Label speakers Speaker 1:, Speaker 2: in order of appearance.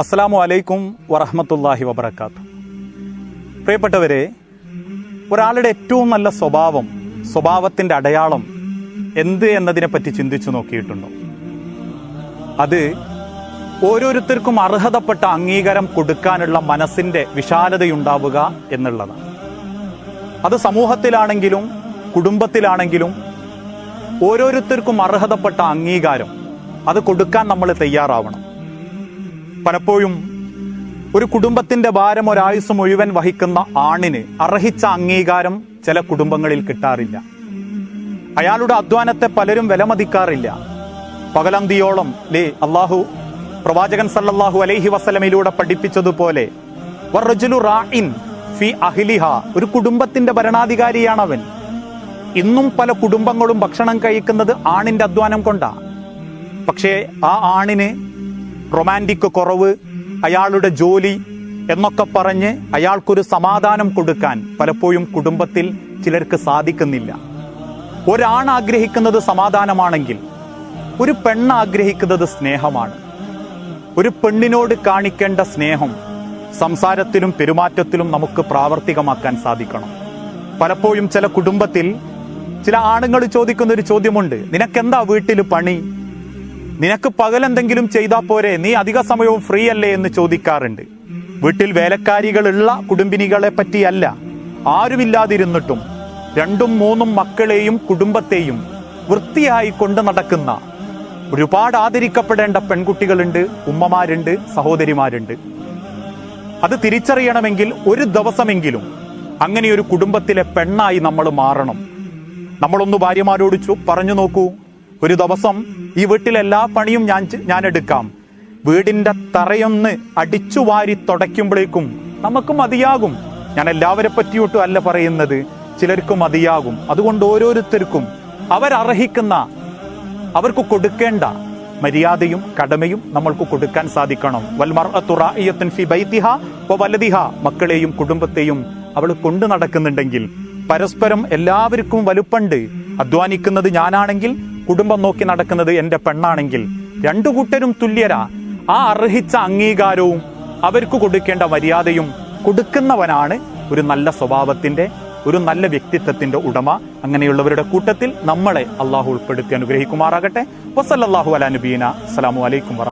Speaker 1: അസ്സലാമു അലൈക്കും വറഹമത്തല്ലാഹി വബർക്കാത്തു പ്രിയപ്പെട്ടവരെ ഒരാളുടെ ഏറ്റവും നല്ല സ്വഭാവം സ്വഭാവത്തിന്റെ അടയാളം എന്ത് എന്നതിനെ പറ്റി ചിന്തിച്ചു നോക്കിയിട്ടുണ്ടോ? അത് ഓരോരുത്തർക്കും അർഹതപ്പെട്ട അംഗീകാരം കൊടുക്കാനുള്ള മനസ്സിന്റെ വിശാലതയുണ്ടാവുക എന്നുള്ളതാണ്. അത് സമൂഹത്തിലാണെങ്കിലും കുടുംബത്തിലാണെങ്കിലും ഓരോരുത്തർക്കും അർഹതപ്പെട്ട അംഗീകാരം അത് കൊടുക്കാൻ നമ്മൾ തയ്യാറാവണം. പലപ്പോഴും ഒരു കുടുംബത്തിന്റെ ഭാരം ഒരായുസ് മുഴുവൻ വഹിക്കുന്ന ആണിന് അർഹിച്ച അംഗീകാരം ചില കുടുംബങ്ങളിൽ കിട്ടാറില്ല. അയാളുടെ അധ്വാനത്തെ പലരും വിലമതിക്കാറില്ല. പകലന്തിയോളം ലേ അള്ളാഹു പ്രവാചകൻ സല്ലല്ലാഹു അലൈഹി വസല്ലമയിലൂടെ പഠിപ്പിച്ചതുപോലെ ഫി ഒരു കുടുംബത്തിന്റെ ഭരണാധികാരിയാണ് അവൻ ഇന്നും പല കുടുംബങ്ങളും ഭക്ഷണം കഴിക്കുന്നത് ആണിന്റെ അധ്വാനം കൊണ്ടാ. പക്ഷേ ആ ആണിന് റൊമാന്റിക് കുറവ് അയാളുടെ ജോലി എന്നൊക്കെ പറഞ്ഞ് അയാൾക്കൊരു സമാധാനം കൊടുക്കാൻ പലപ്പോഴും കുടുംബത്തിൽ ചിലർക്ക് സാധിക്കുന്നില്ല. ഒരാൺ ആഗ്രഹിക്കുന്നത് സമാധാനമാണെങ്കിൽ ഒരു പെണ്ണ് ആഗ്രഹിക്കുന്നത് സ്നേഹമാണ്. ഒരു പെണ്ണിനോട് കാണിക്കേണ്ട സ്നേഹം സംസാരത്തിലും പെരുമാറ്റത്തിലും നമുക്ക് പ്രാവർത്തികമാക്കാൻ സാധിക്കണം. പലപ്പോഴും ചില കുടുംബത്തിൽ ചില ആണുങ്ങൾ ചോദിക്കുന്ന ഒരു ചോദ്യമുണ്ട് നിനക്കെന്താ വീട്ടിൽ പണി? നിനക്ക് പകലെന്തെങ്കിലും ചെയ്താൽ പോരെ നീ അധിക സമയവും ഫ്രീ അല്ലേ എന്ന് ചോദിക്കാറുണ്ട്. വീട്ടിൽ വേലക്കാരികളുള്ള കുടുംബിനികളെ പറ്റിയല്ല. ആരുമില്ലാതിരുന്നിട്ടും രണ്ടും മൂന്നും മക്കളെയും കുടുംബത്തെയും വൃത്തിയായി കൊണ്ട് നടക്കുന്ന ഒരുപാട് ആദരിക്കപ്പെടേണ്ട പെൺകുട്ടികളുണ്ട് ഉമ്മമാരുണ്ട് സഹോദരിമാരുണ്ട്. അത് തിരിച്ചറിയണമെങ്കിൽ ഒരു ദിവസമെങ്കിലും അങ്ങനെ ഒരു കുടുംബത്തിലെ പെണ്ണായി നമ്മൾ മാറണം. നമ്മളൊന്ന് ഭാര്യമാരോട് പറഞ്ഞു നോക്കൂ. ഒരു ദിവസം ഈ വീട്ടിലെല്ലാ പണിയും ഞാൻ ഞാൻ എടുക്കാം. വീടിന്റെ തറയൊന്ന് അടിച്ചു വാരി തുടയ്ക്കുമ്പോഴേക്കും നമുക്ക് മതിയാകും. ഞാൻ എല്ലാവരെ പറ്റിയിട്ടും അല്ല പറയുന്നത്. ചിലർക്ക് മതിയാകും. അതുകൊണ്ട് ഓരോരുത്തർക്കും അവരർഹിക്കുന്ന അവർക്ക് കൊടുക്കേണ്ട മര്യാദയും കടമയും നമ്മൾക്ക് കൊടുക്കാൻ സാധിക്കണം. വൽമർത്തുറിഹ റാഇയത്തുൻ ഫി ബൈതിഹ വ വലദിഹ. മക്കളെയും കുടുംബത്തെയും അവൾ കൊണ്ടു നടക്കുന്നുണ്ടെങ്കിൽ പരസ്പരം എല്ലാവർക്കും വലുപ്പണ്ട് അധ്വാനിക്കുന്നത് ഞാനാണെങ്കിൽ കുടുംബം നോക്കി നടക്കുന്നത് എന്റെ പെണ്ണാണെങ്കിൽ രണ്ടു കൂട്ടരും തുല്യരാ. ആ അർഹിച്ച അംഗീകാരവും അവർക്ക് കൊടുക്കേണ്ട മര്യാദയും കൊടുക്കുന്നവനാണ് ഒരു നല്ല സ്വഭാവത്തിന്റെ ഒരു നല്ല വ്യക്തിത്വത്തിന്റെ ഉടമ. അങ്ങനെയുള്ളവരുടെ കൂട്ടത്തിൽ നമ്മളെ അള്ളാഹു ഉൾപ്പെടുത്തി അനുഗ്രഹിക്കുമാറാകട്ടെ. വസല്ലാഹു അലാ നബീന. അസ്സാം അലൈക്കും വറ